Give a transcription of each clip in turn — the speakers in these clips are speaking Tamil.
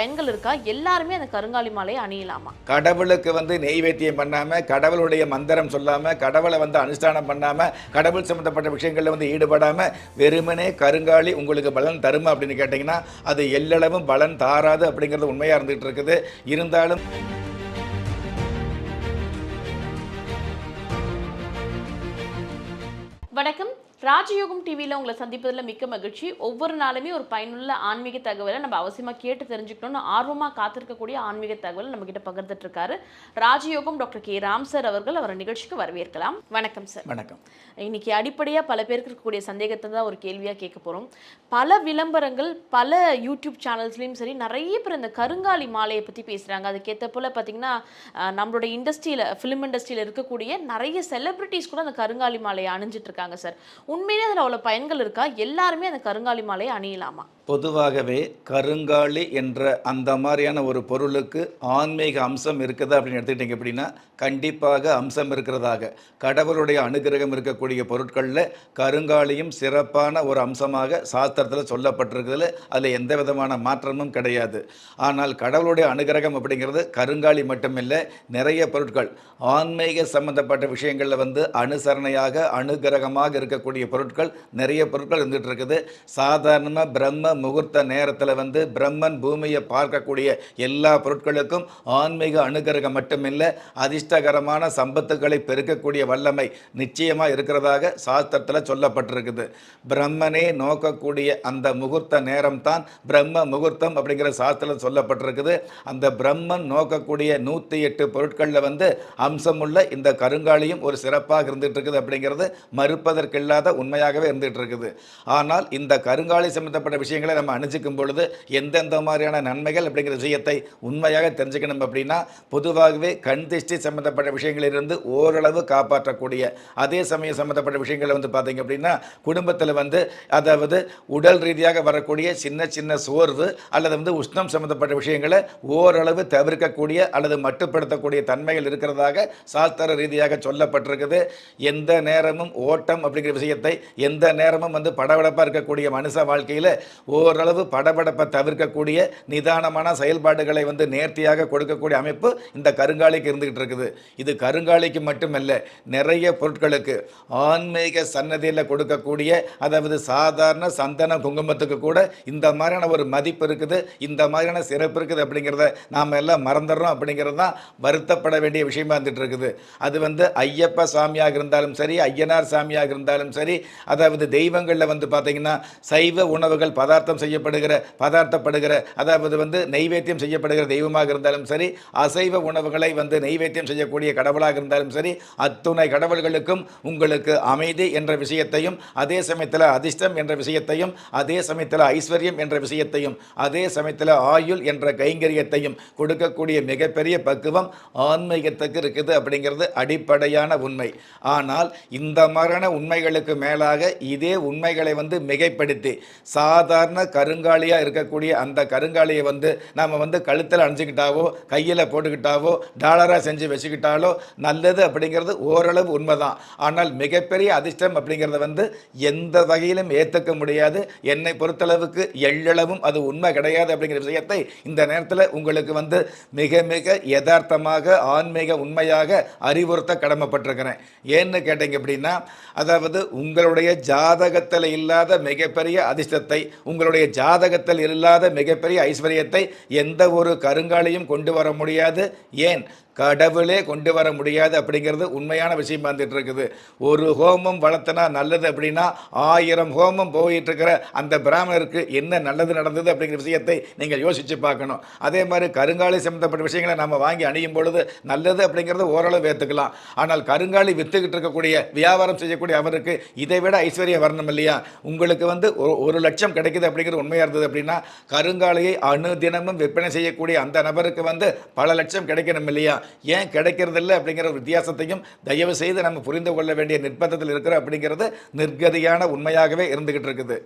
பயன்கள் இருக்கா? எல்லாருமே அந்த கருங்காலி மாலையை அணியலாமா? கடவுளுக்கு வந்து நெய்வேத்தியம் பண்ணாம கடவுளுடைய மந்திரம் சொல்லாம கடவுளை வந்து அனுஷ்டானம் பண்ணாம கடவுள் சம்பந்தப்பட்ட விஷயங்கள்ல வந்து ஈடுபடாம வெறுமனே கருங்காலி உங்களுக்கு பலன் தருமா அப்படின்னு கேட்டிங்கன்னா அது எல்லளவும் பலன் தாராது அப்படிங்கிறது உண்மையா இருந்துகிட்டு இருக்குது. இருந்தாலும் வணக்கம். ராஜயோகம் டிவியில் உங்களை சந்திப்பதில் மிக்க மகிழ்ச்சி. ஒவ்வொரு நாளுமே ஒரு பயனுள்ள ஆன்மீக தகவலை நம்ம அவசியமாக கேட்டு தெரிஞ்சுக்கணும்னு ஆர்வமாக காத்திருக்கக்கூடிய ஆன்மீக தகவலை நம்ம கிட்ட பகிர்ந்துட்டு இருக்காரு ராஜயோகம் டாக்டர் கே. ராம் சார் அவர்கள் அவர் நிகழ்ச்சிக்கு வரவேற்கலாம். வணக்கம் சார். வணக்கம். இன்னைக்கு அடிப்படையாக பல பேருக்கு இருக்கக்கூடிய சந்தேகத்தை தான் ஒரு கேள்வியாக கேட்க போகிறோம் பல விளம்பரங்கள் பல யூடியூப் சேனல்ஸ்லையும் சரி நிறைய பேர் இந்த கருங்காலி மாலையை பற்றி பேசுகிறாங்க அதுக்கேற்ற போல் பார்த்தீங்கன்னா அஹ், நம்மளோட இண்டஸ்ட்ரியில் ஃபிலிம் இண்டஸ்ட்ரியில் இருக்கக்கூடிய நிறைய செலிபிரிட்டிஸ் கூட அந்த கருங்காலி மாலையை அணிஞ்சிட்டு இருக்காங்க சார். உண்மையிலே அதில் அவ்வளோ பயன்கள் இருக்கா? எல்லாருமே அந்த கருங்காலி மாலையை அணியலாமா? பொதுவாகவே கருங்காலி என்ற அந்த மாதிரியான ஒரு பொருளுக்கு ஆன்மீக அம்சம் இருக்குது அப்படின்னு எடுத்துக்கிட்டிங்க அப்படின்னா கண்டிப்பாக அம்சம் இருக்கிறதாக. கடவுளுடைய அனுகிரகம் இருக்கக்கூடிய பொருட்களில் கருங்காலியும் சிறப்பான ஒரு அம்சமாக சாஸ்திரத்தில் சொல்லப்பட்டிருக்குதுல அதில் எந்த விதமான மாற்றமும் கிடையாது. ஆனால் கடவுளுடைய அனுகிரகம் அப்படிங்கிறது கருங்காலி மட்டுமில்லை நிறைய பொருட்கள். ஆன்மீக சம்பந்தப்பட்ட விஷயங்களில் வந்து அனுசரணையாக அனுகிரகமாக இருக்கக்கூடிய பொருட்கள் நிறைய பொருட்கள் இருந்துகிட்டு இருக்குது. சாதாரணமாக பிரம்ம முகூர்த்த நேரத்தில் வந்து பிரம்மன் பூமியை பார்க்கக்கூடிய எல்லா பொருட்களுக்கும் ஆன்மீக அனுகிரகம் மட்டுமில்லை அதிர்ஷ்டகரமான சம்பத்துக்களை பெருக்கக்கூடிய வல்லமை நிச்சயமாக இருக்கிறதாக சாஸ்திரத்தில் சொல்லப்பட்டிருக்குது. பிரம்மனே நோக்கக்கூடிய அந்த முகூர்த்த நேரம் தான் பிரம்ம முகூர்த்தம் அப்படிங்கிற சாஸ்திரத்தில் சொல்லப்பட்டிருக்குது. அந்த பிரம்மன் நோக்கக்கூடிய நூற்றி எட்டு பொருட்களில் வந்து அம்சமுள்ள இந்த கருங்காலியும் ஒரு சிறப்பாக இருந்துட்டு இருக்குது அப்படிங்கிறது மறுப்பதற்கில்லாத உண்மையாகவே இருந்துட்டு இருக்குது ஆனால் இந்த கருங்காலி சம்பந்தப்பட்ட விஷயங்களை நம்ம அணிஞ்சிக்கும் பொழுது எந்தெந்த மாதிரியான நன்மைகள் அப்படிங்கிற விஷயத்தை உண்மையாக தெரிஞ்சுக்கணும் அப்படின்னா பொதுவாகவே கண் திஷ்டி சம்பந்தப்பட்ட விஷயங்களிலிருந்து ஓரளவு காப்பாற்றக்கூடிய அதே சமயம் சம்பந்தப்பட்ட விஷயங்களை வந்து பார்த்தீங்க அப்படின்னா குடும்பத்தில் வந்து அதாவது உடல் ரீதியாக வரக்கூடிய சின்ன சின்ன சோர்வு அல்லது வந்து உஷ்ணம் சம்பந்தப்பட்ட விஷயங்களை ஓரளவு தவிர்க்கக்கூடிய அல்லது மட்டுப்படுத்தக்கூடிய தன்மைகள் இருக்கிறதாக சாஸ்திர ரீதியாக சொல்லப்பட்டிருக்குது. எந்த நேரமும் ஓட்டம் அப்படிங்கிற விஷயத்தை எந்த நேரமும் வந்து படபடப்பாக இருக்கக்கூடிய மனுஷ வாழ்க்கையில் ஓரளவு படபடப்பை தவிர்க்கக்கூடிய நிதானமான செயல்பாடுகளை வந்து நேர்த்தியாக கொடுக்கக்கூடிய அமைப்பு இந்த கருங்காலிக்கு இருந்துகிட்டு இருக்குது. இது கருங்காலிக்கு மட்டுமல்ல நிறைய பொருட்களுக்கு ஆன்மீக சன்னதியில் கொடுக்கக்கூடிய அதாவது சாதாரண சந்தன குங்குமத்துக்கு கூட இந்த மாதிரியான ஒரு மதிப்பு இருக்குது இந்த மாதிரியான சிறப்பு இருக்குது அப்படிங்கிறத நாம் எல்லாம் மறந்துடுறோம் அப்படிங்கிறது தான் வருத்தப்பட வேண்டிய விஷயமா இருந்துட்டு இருக்குது. அது வந்து ஐயப்ப சாமியாக இருந்தாலும் சரி ஐயனார் சாமியாக இருந்தாலும் சரி அதாவது தெய்வங்களில் வந்து பார்த்தீங்கன்னா சைவ உணவுகள் பதார்த்தம் செய்யப்படுகிற பதார்த்தப்படுகிற அதாவது வந்து நெய்வேத்தியம் செய்யப்படுகிற தெய்வமாக இருந்தாலும் சரி அசைவ உணவுகளை வந்து நெய்வேத்தியம் செய்யக்கூடிய கடவுளாக இருந்தாலும் சரி அத்துணை கடவுள்களுக்கும் உங்களுக்கு அமைதி என்ற விஷயத்தையும் அதே சமயத்தில் அதிர்ஷ்டம் என்ற விஷயத்தையும் அதே சமயத்தில் ஐஸ்வர்யம் என்ற விஷயத்தையும் அதே சமயத்தில் ஆயுள் என்ற கைங்கரியத்தையும் கொடுக்கக்கூடிய மிகப்பெரிய பக்குவம் ஆன்மீகத்துக்கு இருக்குது அப்படிங்கிறது அடிப்படையான உண்மை. ஆனால் இந்த மாதிரியான உண்மைகளுக்கு மேலாக இதே உண்மைகளை வந்து மிகைப்படுத்தி சாதாரண கருங்காலியாக இருக்கக்கூடிய அந்த கருங்காலியை வந்து நாம் வந்து கழுத்தில் அணிஞ்சுக்கிட்டாவோ கையில் போட்டுக்கிட்டாவோ டாலராக செஞ்சு வச்சுக்கிட்டாலோ நல்லது அப்படிங்கிறது ஓரளவு உண்மைதான். ஆனால் மிகப்பெரிய அதிர்ஷ்டம் அப்படிங்கிறத வந்து எந்த வகையிலும் ஏற்றுக்க முடியாது. என்னை பொறுத்தளவுக்கு எள்ளளவும் அது உண்மை கிடையாது அப்படிங்கிற விஷயத்தை இந்த நேரத்தில் உங்களுக்கு வந்து மிக மிக யதார்த்தமாக ஆன்மீக உண்மையாக அறிவுறுத்த கடமைப்பட்டிருக்கிறேன். ஏன்னு கேட்டீங்க அப்படின்னா அதாவது உங்களுடைய ஜாதகத்தில் இல்லாத மிகப்பெரிய அதிர்ஷ்டத்தை உங்களுடைய ஜாதகத்தில் இல்லாத மிகப்பெரிய ஐஸ்வர்யத்தை எந்த ஒரு கருங்காலையும் கொண்டு வர முடியாது. ஏன்? கடவுளே கொண்டு வர முடியாது அப்படிங்கிறது உண்மையான விஷயம் வந்துட்டு இருக்குது ஒரு ஹோமம் வளர்த்தனா நல்லது அப்படின்னா ஆயிரம் ஹோமம் போயிட்டு இருக்கிற அந்த பிராமணருக்கு என்ன நல்லது நடந்தது அப்படிங்கிற விஷயத்தை நீங்கள் யோசித்து பார்க்கணும். அதே மாதிரி கருங்காலி சம்மந்தப்பட்ட விஷயங்களை நம்ம வாங்கி அணியும் பொழுது நல்லது அப்படிங்கிறத ஓரளவு ஏற்றுக்கலாம் ஆனால் கருங்காலி விற்றுக்கிட்டு இருக்கக்கூடிய வியாபாரம் செய்யக்கூடிய அவருக்கு இதை விட ஐஸ்வர்யம் வரணும் இல்லையா? உங்களுக்கு வந்து ஒரு ஒரு லட்சம் கிடைக்குது அப்படிங்கிறது உண்மையாக இருந்தது அப்படின்னா கருங்காலியை அணு தினமும் விற்பனை செய்யக்கூடிய அந்த நபருக்கு வந்து பல லட்சம் கிடைக்கணும் இல்லையா? கிடைக்குதா ஏன் கிடைக்கிறதில்ல அப்படிங்கிற ஒரு வித்தியாசத்தையும் தயவு செய்து நம்ம புரிந்து கொள்ள வேண்டிய நிர்பந்தத்தில் இருக்கிறோம் அப்படிங்கிறது நிர்கதியான உண்மையாகவே இருந்துகிட்டு இருக்குது.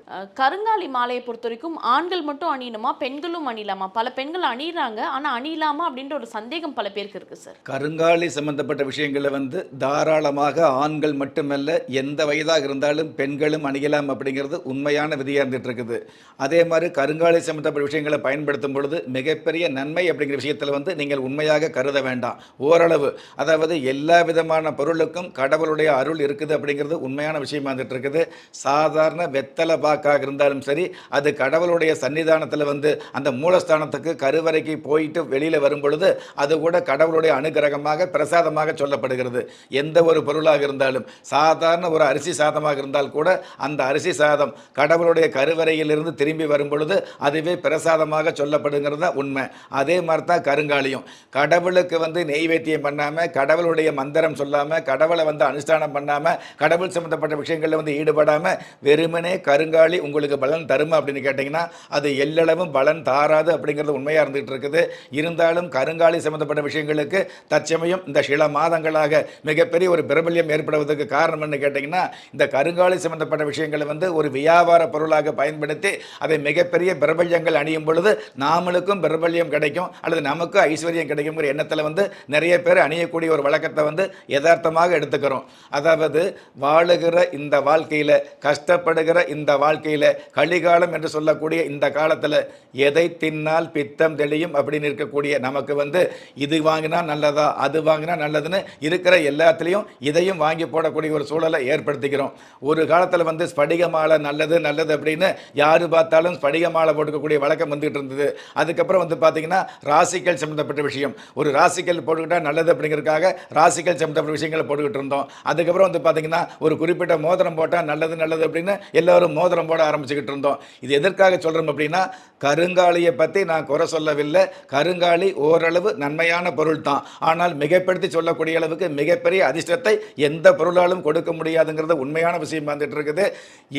கருங்காலி மாலையை பொறுத்த வரைக்கும் ஆண்கள் மட்டும் அணியணுமா பெண்களும் அணியலாமா? பல பெண்கள் அணியிறாங்க ஆனா அணியலாமா அப்படின்ற ஒரு சந்தேகம் பல பேருக்கு இருக்கு சார். கருங்காலி சம்பந்தப்பட்ட விஷயங்களை வந்து தாராளமாக ஆண்கள் மட்டுமல்ல எந்த வயதாக இருந்தாலும் பெண்களும் அணியலாம் அப்படிங்கிறது உண்மையான விதியாக இருந்துட்டு இருக்குது. அதே மாதிரி கருங்காலி சம்பந்தப்பட்ட விஷயங்களை பயன்படுத்தும் பொழுது மிகப்பெரிய நன்மை அப்படிங்கிற விஷயத்தில் வந்து நீங்கள் உண்மையாக கருத வேண்டாம். ஓரளவு. அதாவது எல்லா விதமான பொருளுக்கும் கடவுளுடைய அருள் இருக்குது அப்படிங்கிறது உண்மையான விஷயமா இருந்துட்டு இருக்குது சாதாரண வெத்தலை பாக்காக இருந்தாலும் சரி அது கடவுளுடைய சன்னிதானத்தில் வந்து அந்த மூலஸ்தானத்துக்கு கருவறைக்கு போயிட்டு வெளியில் வரும் பொழுது அது கூட கடவுளுடைய அனுகிரகமாக பிரசாதமாக சொல்லப்படுகிறது. எந்த ஒரு பொருளாக இருந்தாலும் சாதாரண ஒரு அரிசி சாதமாக இருந்தால் கூட அந்த அரிசி சாதம் கடவுளுடைய கருவறையிலிருந்து திரும்பி வரும் பொழுது அதுவே பிரசாதமாக சொல்லப்படுங்கிறது தான் உண்மை. அதே மாதிரி தான் கருங்காலியும். கடவுளுக்கு வந்து நெய்வேத்தியம் பண்ணாமல் கடவுளுடைய மந்திரம் சொல்லாமல் கடவுளை வந்து அனுஷ்டானம் பண்ணாமல் கடவுள் சம்மந்தப்பட்ட விஷயங்களில் வந்து ஈடுபடாமல் வெறுமனே கருங்காலி உங்களுக்கு பலன் தருமா அப்படின்னு கேட்டிங்கன்னா அது எல்லளவும் பலன் தாராது அப்படிங்கிறது உண்மையாக இருந்துகிட்டு இருக்குது. இருந்தாலும் கருங்காலி சம்மந்தப்பட்ட விஷயங்களுக்கு தற்சமயம் இந்த சில மாதங்களாக மிகப்பெரிய ஒரு பிரபல்யம் ஏற்படுவதற்கு காரணம் என்ன கேட்டிங்கன்னா இந்த கருங்காலி சம்மந்தப்பட்ட விஷயங்களை வந்து ஒரு வியாபார பொருளாக பயன்படுத்தி அதை மிகப்பெரிய பிரபல்யங்கள் அணியும் பொழுது நாமளுக்கும் பிரபல்யம் கிடைக்கும் அல்லது நமக்கும் ஐஸ்வர்யம் கிடைக்குங்கிற எண்ணத்தில் வந்து நிறைய பேர் அணியக்கூடிய ஒரு வழக்கத்தை வந்து யதார்த்தமாக எடுத்துக்கிறோம். அதாவது வாழுகிற இந்த வாழ்க்கையில் கஷ்டப்படுகிற இந்த வாழ்க்கையில் கலிகாலம் என்று சொல்லக்கூடிய இந்த காலத்தில் எதை தின்னால் பித்தம் தெளியும் அப்படின்னு இருக்கக்கூடிய நமக்கு வந்து இது வாங்கினா நல்லதா அது வாங்கினா நல்லதுன்னு இருக்கிற எல்லாத்துலேயும் இதையும் வாங்கி போடக்கூடிய ஒரு சூழலை ஏற்படுத்திக்கிறோம். ஒரு காலத்தில் வந்து ஸ்படிக மாலை நல்லது நல்லது அப்படின்னு யார் பார்த்தாலும் ஸ்படிக மாலை போட்டுக்கக்கூடிய வழக்கம் வந்துகிட்டு இருந்தது. அதுக்கப்புறம் வந்து பார்த்தீங்கன்னா ராசிக்கல் சம்மந்தப்பட்ட விஷயம். ஒரு ராசிக்கல் போட்டுக்கிட்டா நல்லது அப்படிங்கிறதுக்காக ராசிகள் சம்மந்தப்பட்ட விஷயங்களை போட்டுக்கிட்டு இருந்தோம். அதுக்கப்புறம் வந்து பார்த்தீங்கன்னா ஒரு குறிப்பிட்ட மோதிரம் போட்டால் நல்லது நல்லது அப்படின்னு எல்லாரும் மோதிரம் போட ஆரம்பிச்சுக்கிட்டு இருந்தோம். இது எதற்காக சொல்கிறோம் அப்படின்னா கருங்காலியை பற்றி நான் குறை சொல்லவில்லை. கருங்காலி ஓரளவு நன்மையான பொருள் தான் ஆனால் மிகப்படுத்தி சொல்லக்கூடிய அளவுக்கு மிகப்பெரிய அதிர்ஷ்டத்தை எந்த பொருளாலும் கொடுக்க முடியாதுங்கிறது உண்மையான விஷயம் வந்துட்டு இருக்குது.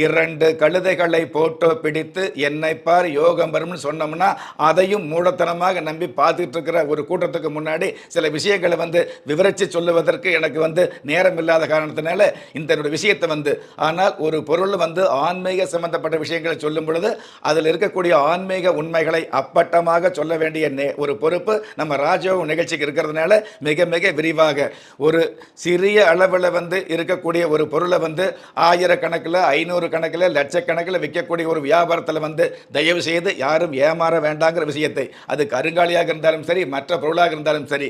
இரண்டு கழுதைகளை போட்டோ பிடித்து என்னை பார் யோகம் வரும்னு சொன்னோம்னா அதையும் மூடத்தனமாக நம்பி பார்த்துட்டு இருக்கிற ஒரு கூட்டத்துக்கு முன்னாடி சில விஷயங்களை வந்து விவரித்து சொல்லுவதற்கு எனக்கு வந்து நேரம் இல்லாத காரணத்தினால இந்த ஒரு விஷயத்தை வந்து ஆனால் ஒரு பொருள் வந்து ஆன்மீக சம்பந்தப்பட்ட விஷயங்களை சொல்லும் பொழுது அதில் இருக்கக்கூடிய ஆன்மீக உண்மைகளை அப்பட்டமாக சொல்ல வேண்டிய நே- ஒரு பொறுப்பு நம்ம ராஜயோகம் நிகழ்ச்சிக்கு இருக்கிறதுனால மிக மிக விரிவாக. ஒரு சிறிய அளவில் வந்து இருக்கக்கூடிய ஒரு பொருளை வந்து ஆயிரக்கணக்கில் ஐநூறு கணக்கில் லட்சக்கணக்கில் விற்கக்கூடிய ஒரு வியாபாரத்தில் வந்து தயவு செய்து யாரும் ஏமாற வேண்டாங்கிற விஷயத்தை அது கருங்காலியாக இருந்தாலும் சரி மற்ற பொருளாக இருந்தாலும் சரி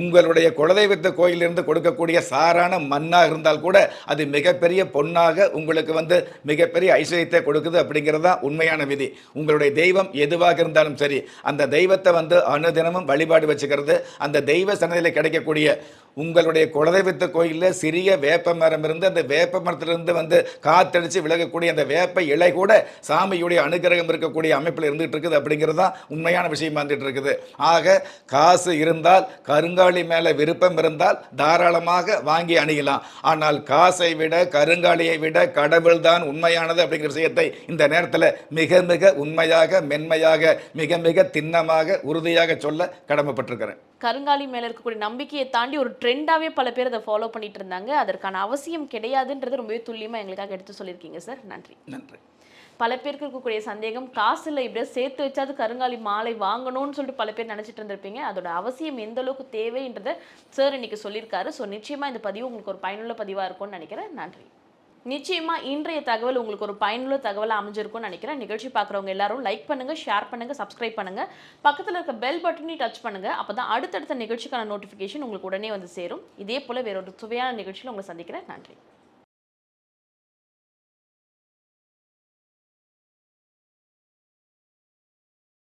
உங்களுடைய குலதெய்வத்த கோயிலிருந்து கொடுக்கக்கூடிய சாரான மண்ணாக இருந்தால் கூட அது மிகப்பெரிய பொன்னாக உங்களுக்கு வந்து மிகப்பெரிய ஐஸ்வர்யத்தை கொடுக்குது அப்படிங்கிறது தான் உண்மையான விதி. உங்களுடைய தெய்வம் எதுவாக இருந்தாலும் சரி அந்த தெய்வத்தை வந்து அனுதினமும் வழிபாடு வச்சுக்கிறது அந்த தெய்வ சன்னதியில் கிடைக்கக்கூடிய உங்களுடைய குலதெய்வத்த கோயிலில் சிறிய வேப்ப மரம் இருந்து அந்த வேப்ப மரத்திலிருந்து வந்து காத்தடிச்சு விலகக்கூடிய அந்த வேப்ப இலை கூட சாமியுடைய அனுகிரகம் இருக்கக்கூடிய அமைப்பில் இருந்துகிட்டு இருக்குது அப்படிங்கிறது தான் உண்மையான விஷயமா இருந்துட்டு இருக்குது. ஆக காசு இருந்தால் கருங்காலி மேலே விருப்பம் இருந்தால் தாராளமாக வாங்கி அணியலாம். ஆனால் காசை விட கருங்காலியை விட கடவுள் தான் உண்மையானது அப்படிங்கிற விஷயத்தை இந்த நேரத்தில் மிக மிக உண்மையாக மென்மையாக மிக மிக திண்ணமாக உறுதியாக சொல்ல கடமைப்பட்டிருக்கிறேன். கருங்காலி மேல இருக்கக்கூடிய நம்பிக்கையை தாண்டி ஒரு ட்ரெண்டாவே பல பேர் அதை ஃபாலோ பண்ணிட்டு இருந்தாங்க. அதற்கான அவசியம் கிடையாதுன்றது ரொம்பவே துல்லியமா எங்களுக்காக எடுத்து சொல்லியிருக்கீங்க சார் நன்றி. நன்றி. பல பேருக்கு இருக்கக்கூடிய சந்தேகம் காசு இல்லை இப்படியே சேர்த்து வச்சாது கருங்காலி மாலை வாங்கணும்னு சொல்லிட்டு பல பேர் நினைச்சிட்டு இருந்திருப்பீங்க. அதோட அவசியம் எந்த அளவுக்கு தேவைன்றதை சார் இன்னைக்கு சொல்லியிருக்காரு. ஸோ நிச்சயமா இந்த பதிவு உங்களுக்கு ஒரு பயனுள்ள பதிவா இருக்கும்னு நினைக்கிறேன். நன்றி. நிச்சயமாக இன்றைய தகவல் உங்களுக்கு ஒரு பயனுள்ள தகவலாக அமைஞ்சிருக்கும்னு நினைக்கிறேன். நிகழ்ச்சி பார்க்குறவங்க எல்லாரும் லைக் பண்ணுங்கள் ஷேர் பண்ணுங்கள் சப்ஸ்கிரைப் பண்ணுங்க. பக்கத்தில் இருக்க பெல் பட்டனையும் டச் பண்ணுங்க. அப்பதான் அடுத்தடுத்த நிகழ்ச்சிக்கான நோட்டிஃபிகேஷன் உங்களுக்கு உடனே வந்து சேரும். இதே போல் வேறொரு சுவையான நிகழ்ச்சியில் உங்களை சந்திக்கிறேன். நன்றி.